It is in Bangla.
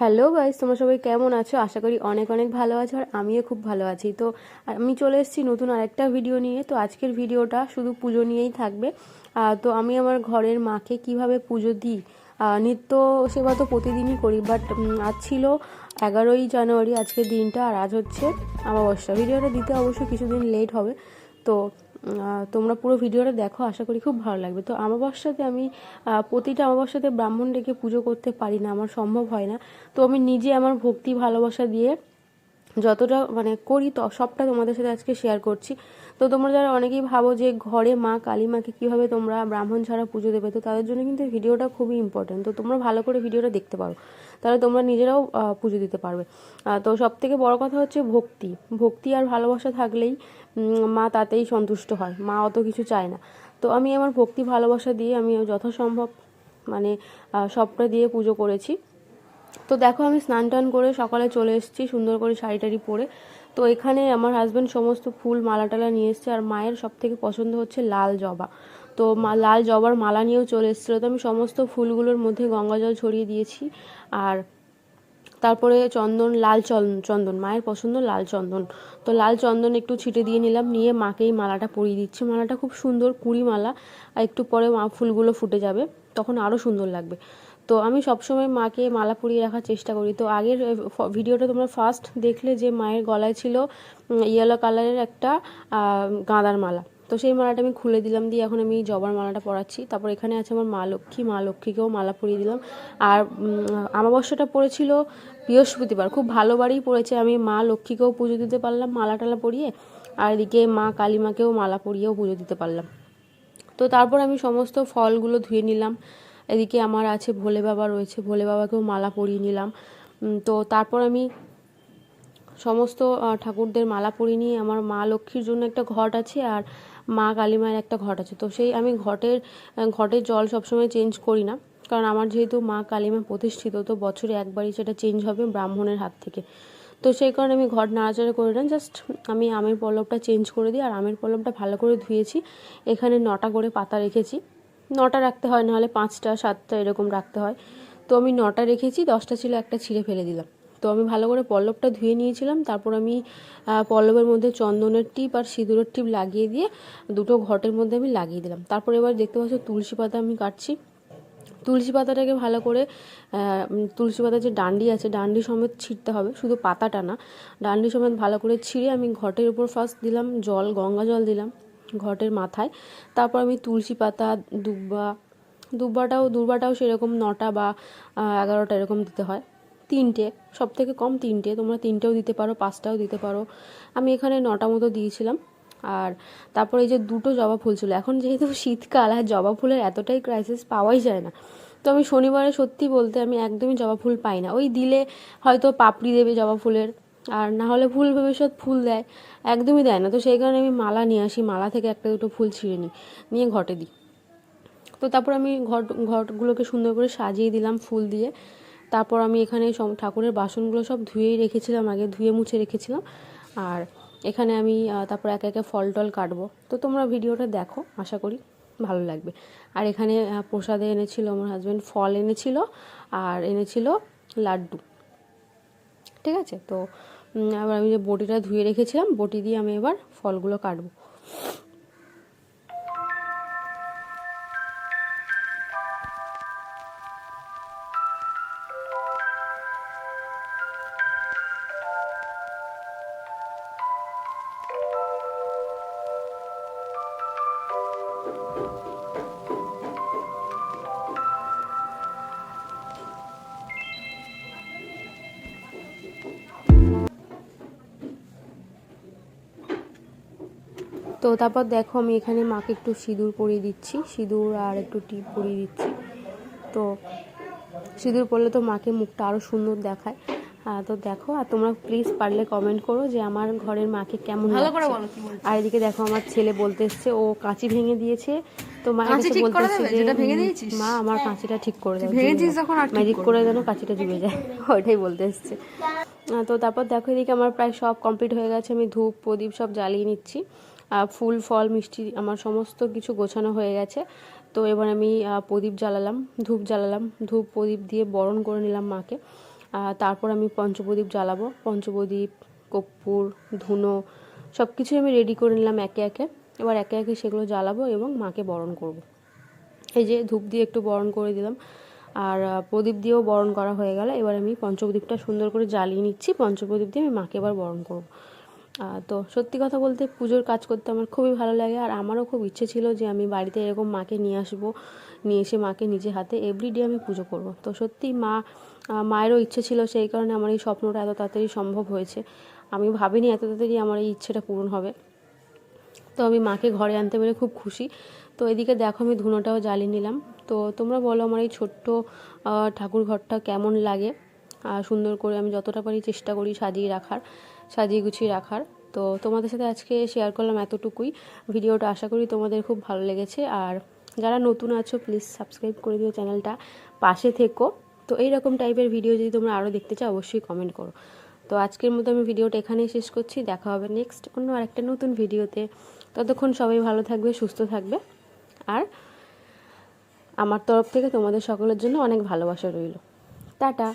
হ্যালো গাইস তোমরা সবাই কেমন আছো? আশা করি অনেক অনেক ভালো আছো আর আমিও খুব ভালো আছি। তো আমি চলে এসেছি নতুন আরেকটা ভিডিও নিয়ে। তো আজকের ভিডিওটা শুধু পুজো নিয়েই থাকবে। তো আমি আমার ঘরের মাকে কীভাবে পুজো দিই? নিত্য সেবা তো প্রতিদিনই করি বাট আজ ছিল এগারোই জানুয়ারি আজকের দিনটা, আর আজ হচ্ছে অমাবস্যা ভিডিওটা দিতে অবশ্যই কিছুদিন লেট হবে। তো তোমরা পুরো ভিডিওটা দেখো, আশা করি খুব ভালো লাগবে। তো অমাবস্যাতে আমি প্রতিটা অমাবস্যাতে ব্রাহ্মণ ডেকে পুজো করতে পারি না, আমার সম্ভব হয় না। তো আমি নিজে আমার ভক্তি ভালোবাসা দিয়ে যতটা মানে করি তো, সবটা তোমাদের সাথে আজকে শেয়ার করছি। তো তোমরা যারা অনেকেই ভাবো যে ঘরে মা কালী মাকে কীভাবে তোমরা ব্রাহ্মণ ছাড়া পুজো দেবে, তো তাদের জন্য কিন্তু ভিডিওটা খুবই ইম্পর্টেন্ট তো তোমরা ভালো করে ভিডিওটা দেখতে পারো। তাহলে তোমরা নিজেরাও পুজো দিতে পারবে। তো সব থেকে বড় কথা হচ্ছে ভক্তি। ভক্তি আর ভালোবাসা থাকলেই মা তাতেই সন্তুষ্ট হয়। মা অত কিছু চায় না। তো আমি আমার ভক্তি ভালোবাসা দিয়ে আমি যথাসম্ভব মানে সবটা দিয়ে পুজো করেছি। তো দেখো আমি স্নান টান করে সকালে চলে এসেছি, সুন্দর করে শাড়ি টাড়ি পরে। তো এখানে আমার হাজব্যান্ড সমস্ত ফুল মালা টালা নিয়ে এসছে আর মায়ের সব থেকে পছন্দ হচ্ছে লাল জবা। তো লাল জবার মালা নিয়েও চলে এসেছিল। তো আমি সমস্ত ফুলগুলোর মধ্যে গঙ্গা জল ছড়িয়ে দিয়েছি আর তারপরে চন্দন, লাল চন- চন্দন, মায়ের পছন্দ লাল চন্দন। তো লাল চন্দন একটু ছিটে দিয়ে নিলাম, নিয়ে মাকেই মালাটা পরিয়ে দিচ্ছি। মালাটা খুব সুন্দর কুড়ি মালা, আর একটু পরে মা ফুলগুলো ফুটে যাবে, তখন আরও সুন্দর লাগবে। তো আমি সবসময় মাকে মালা পরিয়ে রাখার চেষ্টা করি। তো আগের ভিডিওটা তোমরা ফার্স্ট দেখলে যে মায়ের গলায় ছিল ইয়েলো কালারের একটা গাঁদার মালা। তো সেই মালাটা আমি খুলে দিলাম দিয়ে এখন আমি জবার মালাটা পরাচ্ছি। তারপর এখানে আছে আমার মা লক্ষ্মী, মা লক্ষ্মীকেও মালা পরিয়ে দিলাম। আর আমাবস্যাটা পড়েছিল বৃহস্পতিবার। খুব ভালো বারেই পড়েছে। আমি মা লক্ষ্মীকেও পুজো দিতে পারলাম মালা টালা পরিয়ে। আর এদিকে মা কালীমাকেও মালা পরিয়েও পুজো দিতে পারলাম। তো তারপর আমি সমস্ত ফলগুলো ধুয়ে নিলাম। এদিকে আমার আছে ভোলে বাবা রয়েছে, ভোলে বাবাকেও মালা পরিয়ে নিলাম। তো তারপর আমি সমস্ত ঠাকুরদের মালা পরিয়ে নিয়ে আমার মা লক্ষ্মীর জন্য একটা ঘট আছে আর মা কালীমায়ের একটা ঘট আছে। তো সেই আমি ঘটের ঘটের জল সবসময় চেঞ্জ করি না, কারণ আমার যেহেতু মা কালীমা প্রতিষ্ঠিত, তো বছরে একবারই সেটা চেঞ্জ হবে ব্রাহ্মণের হাত থেকে। তো সেই কারণে আমি ঘট নাড়াচাড়া করি না জাস্ট আমি আমের পল্লবটা চেঞ্জ করে দিই আর আমের পল্লবটা ভালো করে ধুয়েছি। এখানে নটা করে পাতা রেখেছি। নটা রাখতে হয়, নাহলে পাঁচটা, সাতটা এরকম রাখতে হয়। তো আমি নটা রেখেছি, দশটা ছিল, একটা ছিঁড়ে ফেলে দিলাম। তো আমি ভালো করে পল্লবটা ধুয়ে নিয়েছিলাম, তারপর আমি পল্লবের মধ্যে চন্দনের টিপ আর সিঁদুরের টিপ লাগিয়ে দিয়ে দুটো ঘটের মধ্যে আমি লাগিয়ে দিলাম। তারপর এবার দেখতে পাচ্ছ তুলসী পাতা আমি কাটছি। তুলসী পাতাটাকে ভালো করে তুলসী পাতার যে ডান্ডি আছে, ডান্ডি সমেত ছিঁড়তে হবে, শুধু পাতাটা না। ডান্ডি সমেত ভালো করে ছিঁড়ে আমি ঘটের উপর ফার্স্ট দিলাম, জল, গঙ্গা জল দিলাম। ঘটের মাথায়। তারপর আমি তুলসী পাতা, দুব্বা, দুব্বাটাও দুর্বাটাও সেরকম নটা বা এগারোটা এরকম দিতে হয়। তিনটে সব থেকে কম তিনটে। তোমরা তিনটেও দিতে পারো, পাঁচটাও দিতে পারো। আমি এখানে নটা মতো দিয়েছিলাম। আর তারপরে এই যে দুটো জবা ফুল ছিল, এখন যেহেতু শীতকাল আর জবা ফুলের এতটাই ক্রাইসিস পাওয়াই যায় না। তো আমি শনিবারে সত্যি বলতে আমি একদমই জবা ফুল পাই না। ওই দিলে হয়তো পাপড়ি দেবে জবা ফুলের আর না হলে ফুল ভবিষ্যৎ ফুল দেয়। একদমই দেয় না। তো সেই কারণে আমি মালা নিয়ে আসি। মালা থেকে একটা দুটো ফুল ছিঁড়ে নিই। নিয়ে ঘটে দিই। তো তারপর আমি ঘট, ঘটগুলোকে সুন্দর করে সাজিয়ে দিলাম ফুল দিয়ে। তারপর আমি এখানে সব ঠাকুরের বাসনগুলো সব ধুয়েই রেখেছিলাম। আগে ধুয়ে মুছে রেখেছিলাম। আর এখানে আমি তারপর একে একে ফল টল কাটবো। তো তোমরা ভিডিওটা দেখো। আশা করি ভালো লাগবে। আর এখানে প্রসাদে এনেছিল আমার হাজব্যান্ড ফল এনেছিল। আর এনেছিল লাড্ডু। ঠিক আছে? তো আবার আমি যে বটিটা ধুয়ে রেখেছিলাম, বটি দিয়ে আমি এবার ফলগুলো কাটবো। তো তারপর দেখো আমি এখানে মাকে একটু সিঁদুর পরিয়ে দিচ্ছি সিঁদুর আর একটু টিপ পরিয়ে দিচ্ছি। তো সিঁদুর পরলে তো মাকে মুখটা আরও সুন্দর দেখায়। তো দেখো আর তোমরা প্লিজ পারলে কমেন্ট করো যে আমার ঘরের মাকে কেমন আর এদিকে দেখো আমার ছেলে বলতে এসছে ও কাঁচি ভেঙে দিয়েছে। তো কাঁচি কাছে বলতে এসছে যে ভেঙে দিয়েছিস? মা আমার কাঁচিটা ঠিক করে দাও ভেঙেছিস যখন আর ম্যাজিক করে যেন কাঁচিটা জুড়ে যায়। ওইটাই বলতে এসছে। তো তারপর দেখো এদিকে আমার প্রায় সব কমপ্লিট হয়ে গেছে। আমি ধূপ প্রদীপ সব জ্বালিয়ে নিচ্ছি। ফুল, ফল, মিষ্টি, আমার সমস্ত কিছু গোছানো হয়ে গেছে। তো এবার আমি প্রদীপ জ্বালালাম, ধূপ জ্বালালাম, ধূপ প্রদীপ দিয়ে বরণ করে নিলাম মাকে। তারপর আমি পঞ্চপ্রদীপ জ্বালাবো, পঞ্চপ্রদীপ, কর্পূর, ধুনো সব কিছুই আমি রেডি করে নিলাম একে একে। এবার একে একে সেগুলো জ্বালাবো এবং মাকে বরণ করব। এই যে ধূপ দিয়ে একটু বরণ করে দিলাম, আর প্রদীপ দিয়েও বরণ করা হয়ে গেল। এবার আমি পঞ্চপ্রদীপটা সুন্দর করে জ্বালিয়ে নিচ্ছি, পঞ্চপ্রদীপ দিয়ে আমি মাকে এবার বরণ করব। তো সত্যি কথা বলতে পুজোর কাজ করতে আমার খুবই ভালো লাগে, আর আমারও খুব ইচ্ছে ছিল যে আমি বাড়িতে এরকম মাকে নিয়ে আসব, নিয়ে এসে মাকে নিজে হাতে এভরিডে আমি পুজো করব। তো সত্যি মা মায়েরও ইচ্ছে ছিল সেই কারণে আমার এই স্বপ্নটা এত তাড়াতাড়ি সম্ভব হয়েছে। আমি ভাবিনি এত তাড়াতাড়ি আমার এই ইচ্ছেটা পূরণ হবে। তো আমি মাকে ঘরে আনতে পেরে খুব খুশি। তো এদিকে দেখো আমি ধুনোটাও জ্বালিয়ে নিলাম। তো তোমরা বলো আমার এই ছোট্ট ঠাকুর ঘরটা কেমন লাগে? সুন্দর করে আমি যতটা পারি চেষ্টা করি সাজিয়ে রাখার, সাজিয়ে গুছিয়ে রাখার। তো তোমাদের সাথে আজকে শেয়ার করলাম এতটুকুই। ভিডিওটা আশা করি তোমাদের খুব ভালো লেগেছে। আর যারা নতুন আছো প্লিজ সাবস্ক্রাইব করে দিও চ্যানেলটা। পাশে থেকো। তো এইরকম টাইপের ভিডিও যদি তোমরা আরও দেখতে চাও, অবশ্যই কমেন্ট করো। তো আজকের মতো আমি ভিডিওটা এখানেই শেষ করছি। দেখা হবে নেক্সট অন্য আরেকটা নতুন ভিডিওতে। ততক্ষণ সবাই ভালো থাকবে, সুস্থ থাকবে। আর আমার তরফ থেকে তোমাদের সকলের জন্য অনেক ভালোবাসা রইল। টাটা।